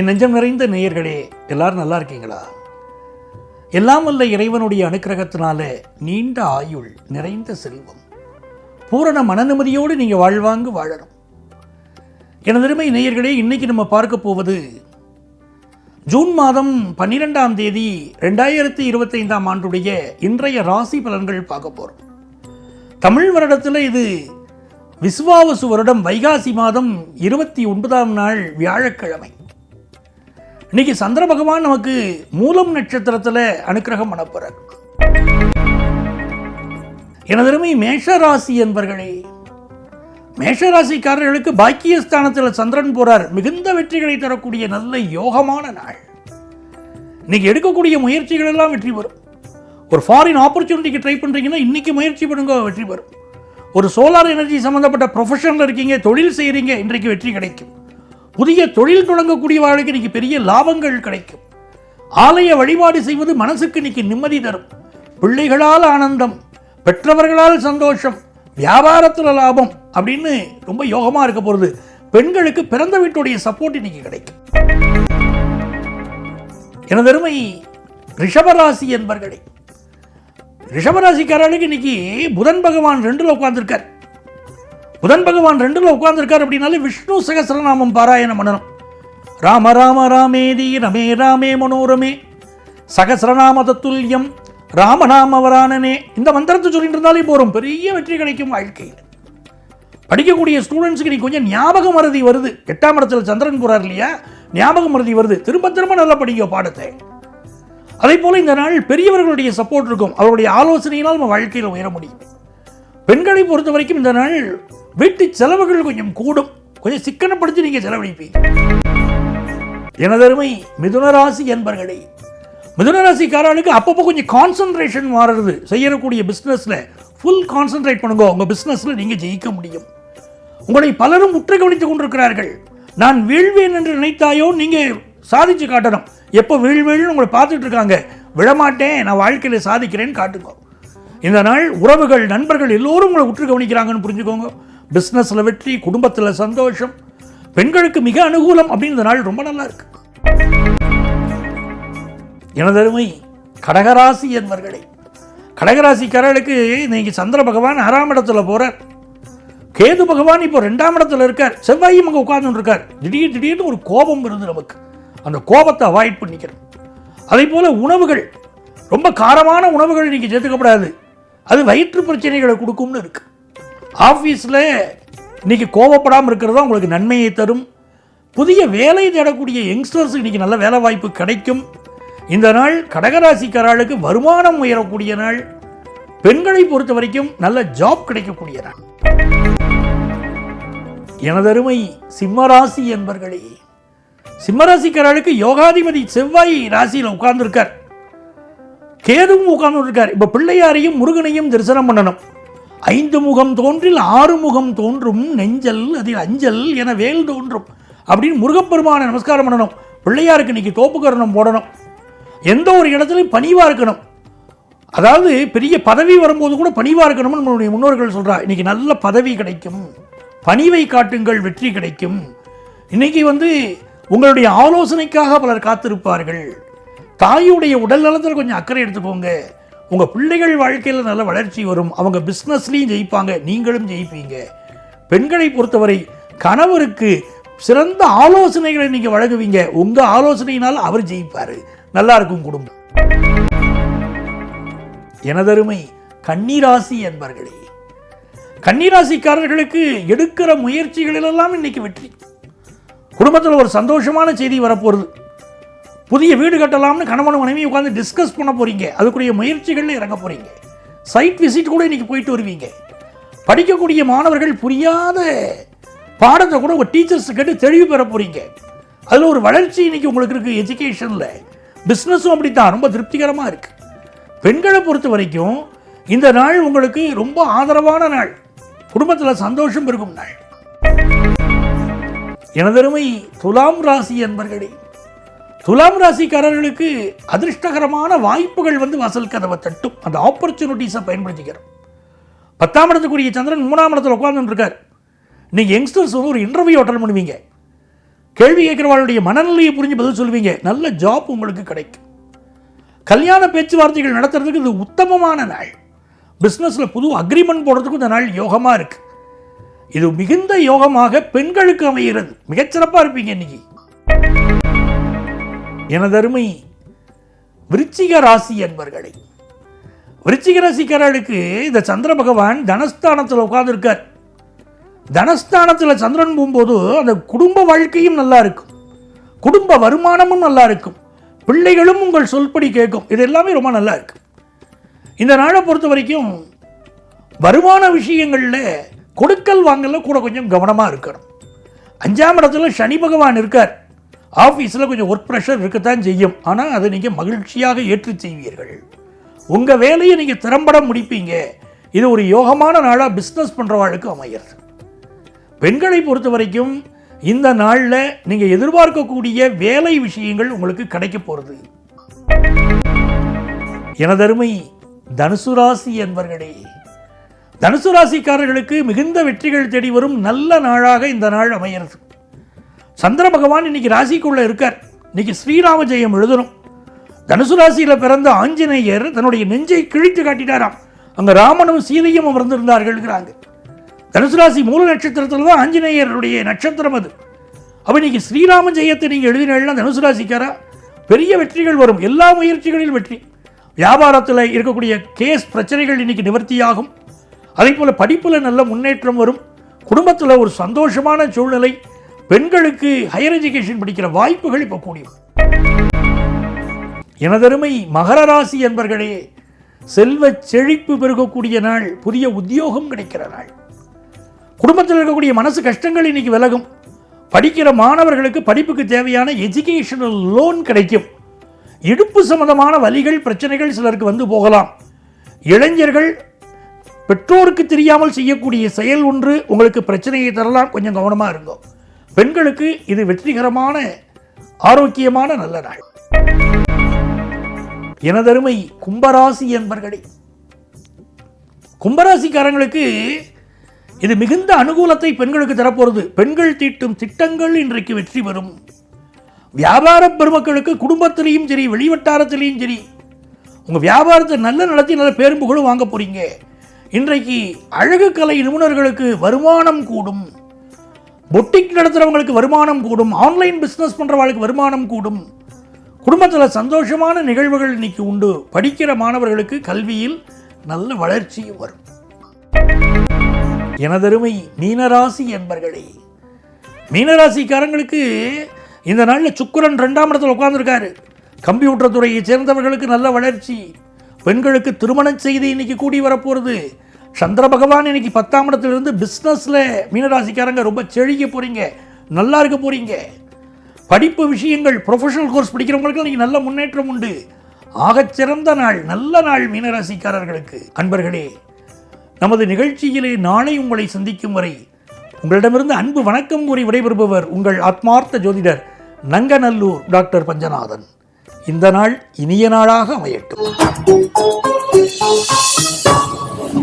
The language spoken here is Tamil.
என் நெஞ்சம் நிறைந்த நேயர்களே எல்லாரும் நல்லா இருக்கீங்களா? எல்லாம் வல்ல இறைவனுடைய அனுக்கிரகத்தினால நீண்ட ஆயுள் நிறைந்த செல்வம். பூரண மனநிம்மதியோடு நீங்கள் வாழ்வாங்கு வாழணும். எனதருமை நேயர்களே இன்னைக்கு நம்ம பார்க்க போவது ஜூன் மாதம் பன்னிரெண்டாம் தேதி ரெண்டாயிரத்தி இருபத்தைந்தாம் ஆண்டுடைய இன்றைய ராசி பலன்கள் பார்க்க போகிறோம் தமிழ் வருடத்தில் இது விஸ்வாவசு வருடம் வைகாசி மாதம் இருபத்தி ஒன்பதாம் நாள் வியாழக்கிழமை. இன்னைக்கு சந்திர பகவான் நமக்கு மூலம் நட்சத்திரத்தில் அனுக்கிரகம் பண்ண போறார். எனதருமை மேஷராசி என்பர்களே மேஷராசிக்காரர்களுக்கு பாக்கியஸ்தானத்தில் சந்திரன் போறார். மிகுந்த வெற்றிகளை தரக்கூடிய நல்ல யோகமான நாள். இன்னைக்கு எடுக்கக்கூடிய முயற்சிகள் எல்லாம் வெற்றி பெறும். ஒரு ஃபாரின் ஆப்பர்ச்சுனிட்டிக்கு ட்ரை பண்ணுறீங்கன்னா இன்னைக்கு முயற்சி பண்ணுங்க வெற்றி பெறும். ஒரு சோலார் எனர்ஜி சம்பந்தப்பட்ட ப்ரொஃபஷனில் இருக்கீங்க தொழில் செய்கிறீங்க இன்றைக்கு வெற்றி கிடைக்கும். புதிய தொழில் தொடங்கக்கூடியவர்களுக்கு இன்னைக்கு பெரிய லாபங்கள் கிடைக்கும். ஆலய வழிபாடு செய்வது மனசுக்கு இன்னைக்கு நிம்மதி தரும். பிள்ளைகளால் ஆனந்தம் பெற்றவர்களால் சந்தோஷம் வியாபாரத்தில் லாபம் அப்படின்னு ரொம்ப யோகமாக இருக்க போகிறது பெண்களுக்கு பிறந்த வீட்டுடைய சப்போர்ட் இன்னைக்கு கிடைக்கும். எனதருமை ரிஷபராசி என்பர்களே ரிஷபராசிக்காரர்களுக்கு இன்னைக்கு புதன் பகவான் ரெண்டுல உட்காந்துருக்கார் புதன் பகவான் ரெண்டுல உட்கார்ந்துருக்கார் அப்படின்னாலே விஷ்ணு சகசரநாமம் பாராயணம் பண்ணணும். ராம ராம ராமேதி ரமே ராமே மனோரமே. சகசரநாம தத்துல்யம் ராமநாம வரானனே இந்த மந்திரத்தை சொல்லிட்டு இருந்தாலே போகிறோம் பெரிய வெற்றி கிடைக்கும் வாழ்க்கையில். படிக்கக்கூடிய ஸ்டூடெண்ட்ஸுக்கு நீ கொஞ்சம் ஞாபக மறதி வருது. எட்டாம் இடத்துல சந்திரன் கூறார் இல்லையா? ஞாபக மறதி வருது. திரும்ப திரும்ப நல்லா படிக்க பாடத்தை. அதே போல் இந்த நாள் பெரியவர்களுடைய சப்போர்ட் இருக்கும். அவருடைய ஆலோசனையினால் நம்ம வாழ்க்கையில் உயர முடியும். பெண்களை பொறுத்த வரைக்கும் இந்த நாள் வீட்டு செலவுகள் கொஞ்சம் கூடும். கொஞ்சம் சிக்கனப்படுத்தி நீங்க செலவழிப்பீங்க. எனதருமை மிதுனராசி என்பர்களே மிதுனராசிக்காரர்களுக்கு அப்பப்போ கொஞ்சம் கான்சன்ட்ரேஷன் மாறுறது. செய்யக்கூடிய பிஸ்னஸில் ஃபுல் கான்சன்ட்ரேட் பண்ணுங்க. உங்கள் பிஸ்னஸில் நீங்கள் ஜெயிக்க முடியும். உங்களை பலரும் உற்று கவனித்துக் கொண்டிருக்கிறார்கள். நான் வீழ்வேன் என்று நினைத்தாயோ நீங்கள் சாதிச்சு காட்டணும். எப்போ வீழ்வேன்னு உங்களை பார்த்துட்டு இருக்காங்க. விடமாட்டேன். நான் வாழ்க்கையில் சாதிக்கிறேன்னு காட்டுங்க. இந்த நாள் உறவுகள் நண்பர்கள் எல்லோரும் உங்களை உற்று கவனிக்கிறாங்கன்னு புரிஞ்சுக்கோங்க. பிஸ்னஸில் வெற்றி குடும்பத்தில் சந்தோஷம் பெண்களுக்கு மிக அனுகூலம் அப்படின்னு இந்த நாள் ரொம்ப நல்லா இருக்கு. எனதருமை கடகராசி என்பர்களே கடகராசிக்காரர்களுக்கு இன்னைக்கு சந்திர பகவான் ஆறாம் இடத்துல போகிறார் கேது பகவான் இப்போ ரெண்டாம் இடத்துல இருக்கார். செவ்வாயும் அங்கே உட்கார்ந்துருக்கார் திடீர் திடீர்னு ஒரு கோபம் இருந்து நமக்கு. அந்த கோபத்தை அவாய்ட் பண்ணிக்கிறோம். அதே போல் உணவுகள் ரொம்ப காரமான உணவுகள் இன்றைக்கி சேர்த்துக்கப்படாது. அது வயிற்று பிரச்சனைகளை கொடுக்கும்னு இருக்குது ஆஃபீஸில் இன்னைக்கு கோபப்படாமல் இருக்கிறதா உங்களுக்கு நன்மையை தரும். புதிய வேலை தேடக்கூடிய யங்ஸ்டர்ஸுக்கு இன்னைக்கு நல்ல வேலை வாய்ப்பு கிடைக்கும். இந்த நாள் கடகராசிக்காரர்களுக்கு வருமானம் உயரக்கூடிய நாள். பெண்களை பொறுத்த வரைக்கும் நல்ல ஜாப் கிடைக்கக்கூடிய நாள். எனதருமை சிம்மராசி என்பர்களே சிம்மராசிக்காரர்களுக்கு யோகாதிபதி செவ்வாய் ராசியில் உட்கார்ந்துருக்கார். கேதுவும் உட்கார்ந்து இருக்கார். இப்போ பிள்ளையாரையும் முருகனையும் தரிசனம் பண்ணணும். ஐந்து முகம் தோன்றில் ஆறு முகம் தோன்றும் நெஞ்சல் அதில் அஞ்சல் என வேல் தோன்றும் அப்படின்னு முருகப்பெருமானை நமஸ்காரம் பண்ணணும். பிள்ளையாருக்கு இன்னைக்கு தோப்புக்கரணம் போடணும். எந்த ஒரு இடத்துலையும் பணிவாக இருக்கணும். அதாவது பெரிய பதவி வரும்போது கூட பணிவாக இருக்கணும்னு நம்மளுடைய முன்னோர்கள் சொல்கிறா இன்னைக்கு நல்ல பதவி கிடைக்கும். பணிவை காட்டுங்கள் வெற்றி கிடைக்கும். இன்றைக்கி வந்து உங்களுடைய ஆலோசனைக்காக பலர் காத்திருப்பார்கள். தாயுடைய உடல் நலத்தில் கொஞ்சம் அக்கறை எடுத்துக்கோங்க. உங்கள் பிள்ளைகள் வாழ்க்கையில் நல்ல வளர்ச்சி வரும். அவங்க பிஸ்னஸ்லேயும் ஜெயிப்பாங்க. நீங்களும் ஜெயிப்பீங்க. பெண்களை பொறுத்தவரை கணவருக்கு சிறந்த ஆலோசனைகளை நீங்கள் வழங்குவீங்க. உங்கள் ஆலோசனையினால் அவர் ஜெயிப்பார். நல்லா இருக்கும் குடும்பம். எனதருமை கன்னிராசி என்பர்களே கன்னிராசிக்காரர்களுக்கு எடுக்கிற முயற்சிகளிலெல்லாம் இன்னைக்கு வெற்றி. குடும்பத்தில் ஒரு சந்தோஷமான செய்தி வரப்போகிறது புதிய வீடு கட்டலாம்னு கணவன் மனைவி உட்காந்து டிஸ்கஸ் பண்ண போறீங்க. அதுக்குரிய முயற்சிகளில் இறங்க போறீங்க. சைட் விசிட் கூட இன்னைக்கு போயிட்டு வருவீங்க. படிக்கக்கூடிய மாணவர்கள் புரியாத பாடத்தை கூட உங்கள் டீச்சர்ஸ் கேட்டு தெளிவு பெற போறீங்க. அதில் ஒரு வளர்ச்சி இன்னைக்கு உங்களுக்கு இருக்கு எஜுகேஷனில் பிஸ்னஸும் அப்படித்தான் ரொம்ப திருப்திகரமாக இருக்கு. பெண்களை பொறுத்த வரைக்கும் இந்த நாள் உங்களுக்கு ரொம்ப ஆதரவான நாள். குடும்பத்தில் சந்தோஷம் இருக்கும் நாள். எனதருமை துலாம் ராசி என்பர்களே துலாம் ராசிக்காரர்களுக்கு அதிர்ஷ்டகரமான வாய்ப்புகள் வந்து வாசல் கதவை தட்டும். அந்த ஆப்பர்ச்சுனிட்டிஸை பயன்படுத்திக்கிறோம் பத்தாம் இடத்துக்குரிய சந்திரன் மூணாம் இடத்துல உட்காந்துருக்கார் நீங்கள் யங்ஸ்டர்ஸ் வந்து ஒரு இன்டர்வியூ அட்டன் பண்ணுவீங்க. கேள்வி கேட்குறவாளுடைய மனநிலையை புரிஞ்சு பதில் சொல்லுவீங்க நல்ல ஜாப் உங்களுக்கு கிடைக்கும். கல்யாண பேச்சுவார்த்தைகள் நடத்துறதுக்கு இது உத்தமமான நாள். பிஸ்னஸில் புது அக்ரிமெண்ட் போடுறதுக்கு இந்த நாள் யோகமாக இருக்கு. இது மிகுந்த யோகமாக பெண்களுக்கு அமைகிறது. மிகச்சிறப்பாக இருப்பீங்க இன்னைக்கு. எனதருமை விருச்சிக ராசி என்பர்களே. விருச்சிக ராசிக்காரர்களுக்கு இந்த சந்திர பகவான் தனஸ்தானத்தில் உட்கார்ந்துருக்கார். தனஸ்தானத்தில் சந்திரன் போகும்போது அந்த குடும்ப வாழ்க்கையும் நல்லா இருக்கும். குடும்ப வருமானமும் நல்லா இருக்கும். பிள்ளைகளும் உங்கள் சொல்படி கேட்கும். இது எல்லாமே ரொம்ப நல்லா இருக்கு. இந்த நாளை பொறுத்த வரைக்கும் வருமான விஷயங்களில் கொடுக்கல் வாங்கல கூட கொஞ்சம் கவனமாக இருக்கணும். அஞ்சாம் இடத்துல சனி பகவான் இருக்கார். ஆஃபீஸில் கொஞ்சம் ஒர்க் ப்ரெஷர் இருக்கத்தான் செய்யும். ஆனால் அதை நீங்கள் மகிழ்ச்சியாக ஏற்று செய்வீர்கள். உங்கள் வேலையை நீங்கள் திறம்பட முடிப்பீங்க. இது ஒரு யோகமான நாளாக பிஸ்னஸ் பண்ணுறவாளுக்கு அமையிறது. பெண்களை பொறுத்த வரைக்கும் இந்த நாளில் நீங்கள் எதிர்பார்க்கக்கூடிய வேலை விஷயங்கள் உங்களுக்கு கிடைக்க போகிறது எனதருமை தனுசு ராசி என்பர்களே தனுசு ராசிக்காரர்களுக்கு மிகுந்த வெற்றிகள் தேடி வரும் நல்ல நாளாக இந்த நாள் அமைகிறது சந்திர பகவான் இன்னைக்கு ராசிக்குள்ளே இருக்கார். இன்னைக்கு ஸ்ரீராம ஜெயம் எழுதணும். தனுசு ராசியில் பிறந்த ஆஞ்சநேயர் தன்னுடைய நெஞ்சை கிழித்து காட்டிட்டாராம் அங்கே ராமனும் சீதையும் அமர்ந்திருந்தார்கள்ங்கிறாங்க தனுசு ராசி மூல நட்சத்திரத்தில் தான் ஆஞ்சநேயருடைய நட்சத்திரம் அது. அப்போ இன்னைக்கு ஸ்ரீராம ஜெயத்தை நீங்கள் எழுதினா தனுசு ராசிக்காரா? பெரிய வெற்றிகள் வரும். எல்லா முயற்சிகளிலும் வெற்றி. வியாபாரத்தில் இருக்கக்கூடிய கேஸ் பிரச்சனைகள் இன்னைக்கு நிவர்த்தியாகும். அதே போல் படிப்பில் நல்ல முன்னேற்றம் வரும். குடும்பத்தில் ஒரு சந்தோஷமான சூழ்நிலை. பெண்களுக்கு ஹையர் எஜுகேஷன் படிக்கிற வாய்ப்புகள் இப்போ கூடியும் எனதருமை மகர ராசி என்பர்களே செல்வ செழிப்பு பெருகக்கூடிய நாள் புதிய உத்தியோகம் கிடைக்கிற நாள். குடும்பத்தில் இருக்கக்கூடிய மனசு கஷ்டங்கள் இன்னைக்கு விலகும். படிக்கிற மாணவர்களுக்கு படிப்புக்கு தேவையான எஜுகேஷனல் லோன் கிடைக்கும். இடுப்பு சம்பந்தமான வலிகள் பிரச்சனைகள் சிலருக்கு வந்து போகலாம். இளைஞர்கள் பெற்றோருக்கு தெரியாமல் செய்யக்கூடிய செயல் ஒன்று உங்களுக்கு பிரச்சனையை தரலாம். கொஞ்சம் கவனமாக இருந்தோம் பெண்களுக்கு இது வெற்றிகரமான ஆரோக்கியமான நல்ல நாள். எனதருமை கும்பராசி என்பர்களே கும்பராசிக்காரங்களுக்கு இது மிகுந்த அனுகூலத்தை பெண்களுக்கு தரப்போகிறது பெண்கள் தீட்டும் திட்டங்கள் இன்றைக்கு வெற்றி பெறும். வியாபார பெருமக்களுக்கு குடும்பத்திலையும் சரி வெளிவட்டாரத்திலையும் சரி உங்கள் வியாபாரத்தை நல்ல நடத்தி நல்ல பேரும்புகளும் வாங்க போறீங்க. இன்றைக்கு அழகு கலை நிபுணர்களுக்கு வருமானம் கூடும். பொட்டிக் நடத்துகிறவங்களுக்கு வருமானம் கூடும். ஆன்லைன் பிஸ்னஸ் பண்ணுறவங்களுக்கு வருமானம் கூடும். குடும்பத்தில் சந்தோஷமான நிகழ்வுகள் இன்னைக்கு உண்டு. படிக்கிற மாணவர்களுக்கு கல்வியில் நல்ல வளர்ச்சியும் வரும். எனதருமை மீனராசி என்பர்களே மீனராசிக்காரங்களுக்கு இந்த நாளில் சுக்கிரன் ரெண்டாம் இடத்துல உட்கார்ந்துருக்காரு. கம்ப்யூட்டர் துறையை சேர்ந்தவர்களுக்கு நல்ல வளர்ச்சி. பெண்களுக்கு திருமண செய்தி இன்னைக்கு கூடி வரப்போகிறது சந்திர பகவான் இன்னைக்கு பத்தாம் இடத்துல இருந்து பிஸ்னஸில் மீனராசிக்காரங்க ரொம்ப செழிக்க போகிறீங்க நல்லா இருக்க போகிறீங்க படிப்பு விஷயங்கள் ப்ரொஃபஷனல் கோர்ஸ் படிக்கிறவங்களுக்கு இன்றைக்கி நல்ல முன்னேற்றம் உண்டு. ஆகச்சிறந்த நாள் நல்ல நாள் மீனராசிக்காரர்களுக்கு. அன்பர்களே நமது நிகழ்ச்சியிலே நாளை உங்களை சந்திக்கும் வரை உங்களிடமிருந்து அன்பு வணக்கம் கூறி விடைபெறுபவர் உங்கள் ஆத்மார்த்த ஜோதிடர் நங்கநல்லூர் டாக்டர் பஞ்சநாதன். இந்த நாள் இனிய நாளாக அமையட்டும்.